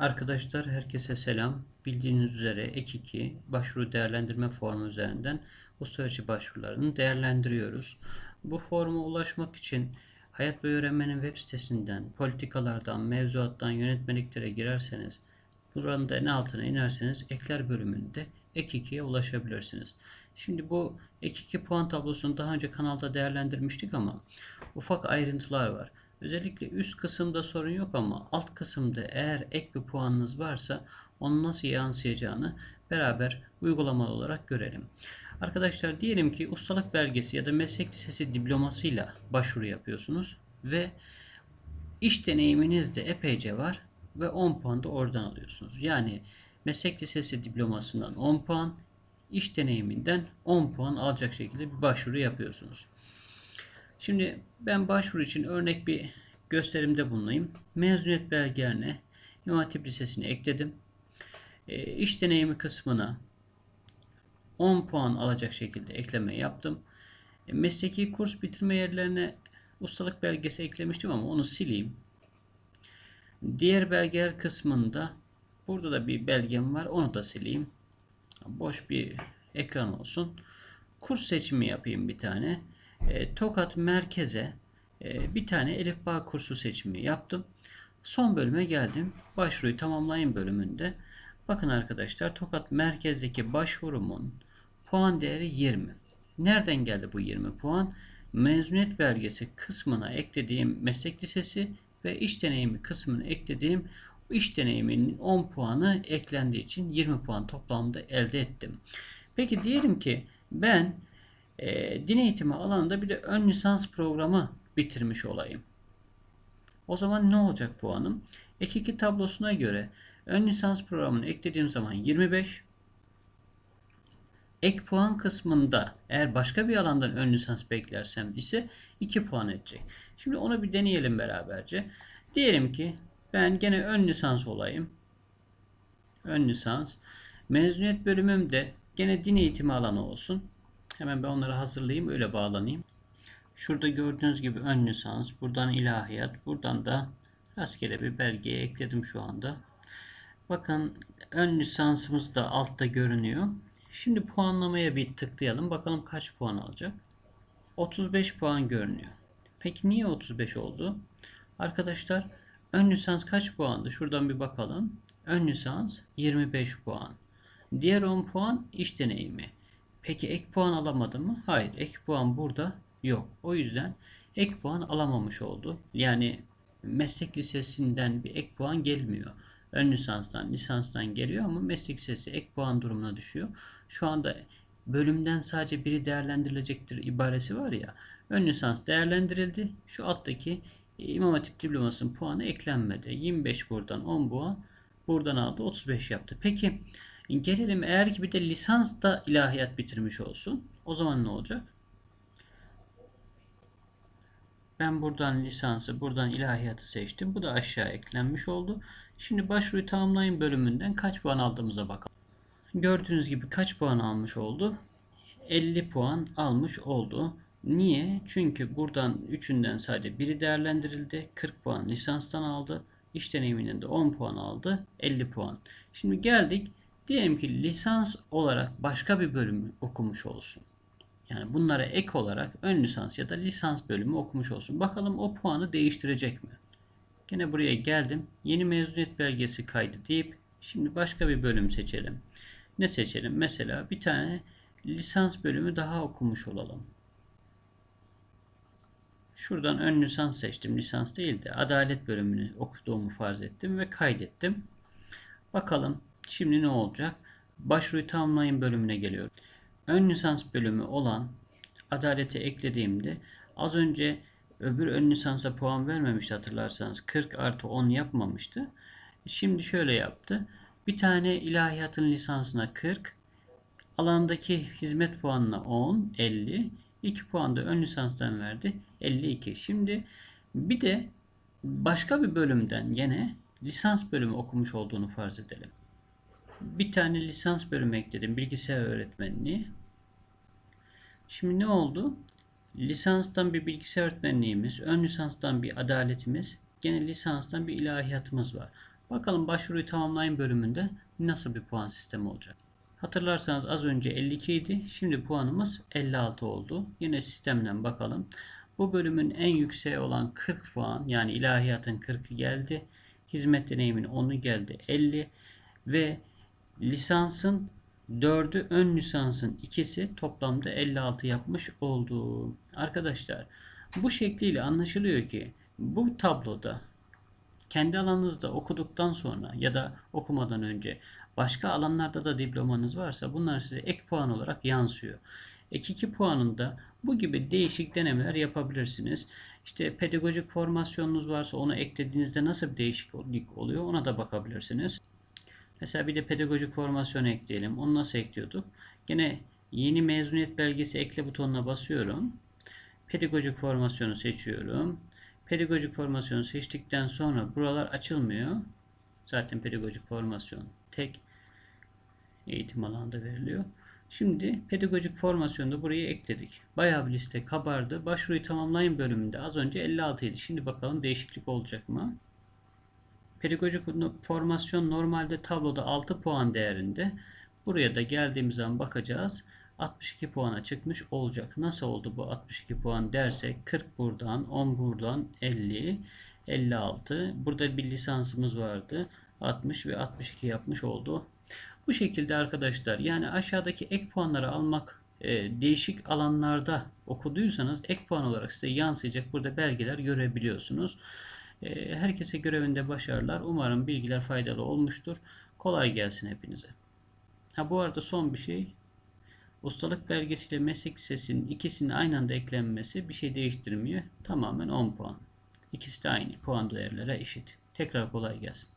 Arkadaşlar herkese selam. Bildiğiniz üzere ek 2 başvuru değerlendirme formu üzerinden ustabaşı başvurularını değerlendiriyoruz. Bu forma ulaşmak için Hayat ve Öğrenmenin web sitesinden, politikalardan, mevzuattan, yönetmeliklere girerseniz buranın da en altına inerseniz ekler bölümünde ek 2'ye ulaşabilirsiniz. Şimdi bu ek 2 puan tablosunu daha önce kanalda değerlendirmiştik ama ufak ayrıntılar var. Özellikle üst kısımda sorun yok ama alt kısımda eğer ek bir puanınız varsa onun nasıl yansıyacağını beraber uygulamalı olarak görelim. Arkadaşlar diyelim ki ustalık belgesi ya da meslek lisesi diplomasıyla başvuru yapıyorsunuz ve iş deneyiminiz de epeyce var ve 10 puan da oradan alıyorsunuz. Yani meslek lisesi diplomasından 10 puan, iş deneyiminden 10 puan alacak şekilde bir başvuru yapıyorsunuz. Şimdi ben başvuru için örnek bir gösterimde bulunayım. Mezuniyet belgelerine İmam Hatip Lisesi'ni ekledim. E, iş deneyimi kısmına 10 puan alacak şekilde ekleme yaptım. E, mesleki kurs bitirme yerlerine ustalık belgesi eklemiştim ama onu sileyim. Diğer belgeler kısmında burada da bir belgem var. Onu da sileyim. Boş bir ekran olsun. Kurs seçimi yapayım bir tane. E, Tokat merkeze e, bir tane Elif Bağ kursu seçimi yaptım. Son bölüme geldim. Başvuruyu tamamlayın bölümünde. Bakın arkadaşlar Tokat merkezdeki başvurumun puan değeri 20. Nereden geldi bu 20 puan? Mezuniyet belgesi kısmına eklediğim meslek lisesi ve iş deneyimi kısmına eklediğim iş deneyiminin 10 puanı eklendiği için 20 puan toplamda elde ettim. Peki diyelim ki ben e, din eğitimi alanında bir de ön lisans programı bitirmiş olayım. O zaman ne olacak puanım? Ek 2 tablosuna göre ön lisans programını eklediğim zaman 25. Ek puan kısmında eğer başka bir alandan ön lisans beklersem ise 2 puan edecek. Şimdi onu bir deneyelim beraberce. Diyelim ki ben gene ön lisans olayım. Ön lisans. Mezuniyet bölümüm de gene din eğitimi alanı olsun. Hemen ben onları hazırlayayım öyle bağlanayım. Şurada gördüğünüz gibi ön lisans, buradan ilahiyat, buradan da rastgele bir belgeye ekledim şu anda. Bakın ön lisansımız da altta görünüyor. Şimdi puanlamaya bir tıklayalım. Bakalım kaç puan alacak. 35 puan görünüyor. Peki niye 35 oldu? Arkadaşlar ön lisans kaç puandı? Şuradan bir bakalım. Ön lisans 25 puan. Diğer 10 puan iş deneyimi. Peki ek puan alamadı mı? Hayır. Ek puan burada yok. O yüzden ek puan alamamış oldu. Yani meslek lisesinden bir ek puan gelmiyor. Ön lisanstan, lisanstan geliyor ama meslek lisesi ek puan durumuna düşüyor. Şu anda bölümden sadece biri değerlendirilecektir ibaresi var ya. Ön lisans değerlendirildi. Şu alttaki İmam Hatip diplomasının puanı eklenmedi. 25 buradan 10 puan buradan aldı 35 yaptı. Peki Gelelim eğer ki bir de lisans da ilahiyat bitirmiş olsun. O zaman ne olacak? Ben buradan lisansı, buradan ilahiyatı seçtim. Bu da aşağı eklenmiş oldu. Şimdi başvuruyu tamamlayın bölümünden kaç puan aldığımıza bakalım. Gördüğünüz gibi kaç puan almış oldu? 50 puan almış oldu. Niye? Çünkü buradan üçünden sadece biri değerlendirildi. 40 puan lisanstan aldı. İş deneyiminden de 10 puan aldı. 50 puan. Şimdi geldik Diyelim ki lisans olarak başka bir bölümü okumuş olsun. Yani bunlara ek olarak ön lisans ya da lisans bölümü okumuş olsun. Bakalım o puanı değiştirecek mi? Gene buraya geldim. Yeni mezuniyet belgesi kaydı deyip şimdi başka bir bölüm seçelim. Ne seçelim? Mesela bir tane lisans bölümü daha okumuş olalım. Şuradan ön lisans seçtim. Lisans değil de adalet bölümünü okuduğumu farz ettim ve kaydettim. Bakalım Şimdi ne olacak? Başvuruyu tamamlayın bölümüne geliyorum. Ön lisans bölümü olan adaleti eklediğimde az önce öbür ön lisansa puan vermemişti hatırlarsanız. 40 artı 10 yapmamıştı. Şimdi şöyle yaptı. Bir tane ilahiyatın lisansına 40, alandaki hizmet puanına 10, 50, 2 puan da ön lisanstan verdi. 52. Şimdi bir de başka bir bölümden yine lisans bölümü okumuş olduğunu farz edelim bir tane lisans bölümü ekledim. Bilgisayar öğretmenliği. Şimdi ne oldu? Lisanstan bir bilgisayar öğretmenliğimiz, ön lisanstan bir adaletimiz, gene lisanstan bir ilahiyatımız var. Bakalım başvuruyu tamamlayın bölümünde nasıl bir puan sistemi olacak. Hatırlarsanız az önce 52 idi. Şimdi puanımız 56 oldu. Yine sistemden bakalım. Bu bölümün en yükseği olan 40 puan yani ilahiyatın 40'ı geldi. Hizmet deneyimin 10'u geldi 50 ve lisansın 4'ü ön lisansın ikisi toplamda 56 yapmış oldu. Arkadaşlar bu şekliyle anlaşılıyor ki bu tabloda kendi alanınızda okuduktan sonra ya da okumadan önce başka alanlarda da diplomanız varsa bunlar size ek puan olarak yansıyor. Ek 2 puanında bu gibi değişik denemeler yapabilirsiniz. İşte pedagojik formasyonunuz varsa onu eklediğinizde nasıl bir değişiklik oluyor ona da bakabilirsiniz. Mesela bir de pedagojik formasyon ekleyelim. Onu nasıl ekliyorduk? Gene yeni mezuniyet belgesi ekle butonuna basıyorum. Pedagojik formasyonu seçiyorum. Pedagojik formasyonu seçtikten sonra buralar açılmıyor. Zaten pedagojik formasyon tek eğitim alanında veriliyor. Şimdi pedagojik formasyonu da buraya ekledik. Bayağı bir liste kabardı. Başvuruyu tamamlayın bölümünde az önce 56 idi. Şimdi bakalım değişiklik olacak mı? Pedagojik formasyon normalde tabloda 6 puan değerinde. Buraya da geldiğimiz zaman bakacağız. 62 puana çıkmış olacak. Nasıl oldu bu 62 puan dersek 40 buradan, 10 buradan, 50, 56. Burada bir lisansımız vardı. 60 ve 62 yapmış oldu. Bu şekilde arkadaşlar yani aşağıdaki ek puanları almak e, değişik alanlarda okuduysanız ek puan olarak size yansıyacak burada belgeler görebiliyorsunuz. E, herkese görevinde başarılar. Umarım bilgiler faydalı olmuştur. Kolay gelsin hepinize. Ha bu arada son bir şey. Ustalık belgesiyle meslek lisesinin ikisinin aynı anda eklenmesi bir şey değiştirmiyor. Tamamen 10 puan. İkisi de aynı puan değerlere eşit. Tekrar kolay gelsin.